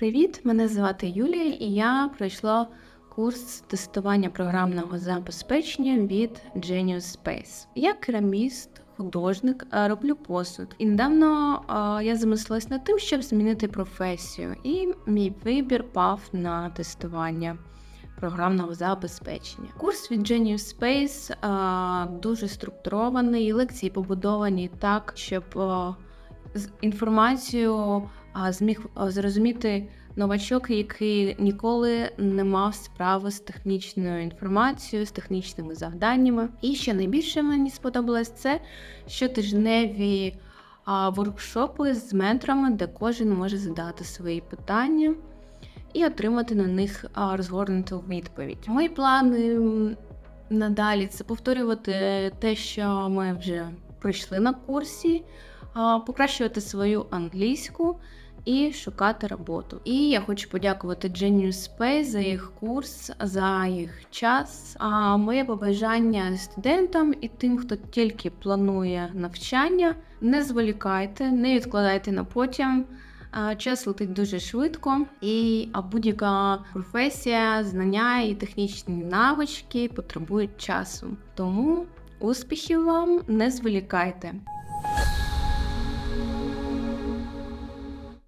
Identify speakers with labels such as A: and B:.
A: Привіт! Мене звати Юлія, і я пройшла курс тестування програмного забезпечення від Genius Space. Я кераміст, художник, роблю посуд. І недавно я замислилась над тим, щоб змінити професію, і мій вибір пав на тестування. Програмного забезпечення. Курс від Genius Space а, дуже структурований, лекції побудовані так, щоб а, інформацію а, зміг зрозуміти новачок, який ніколи не мав справи з технічною інформацією, з технічними завданнями. І що найбільше мені сподобалось, це щотижневі воркшопи з менторами, де кожен може задати свої питання і отримати на них розгорнуту відповідь. Мої плани надалі це повторювати те, що ми вже пройшли на курсі, покращувати свою англійську і шукати роботу. І я хочу подякувати Genius Space за їх курс, за їх час. А моє побажання студентам і тим, хто тільки планує навчання, не зволікайте, не відкладайте на потім. Час летить дуже швидко, і будь-яка професія, знання і технічні навички потребують часу. Тому успіхів вам, не зволікайте.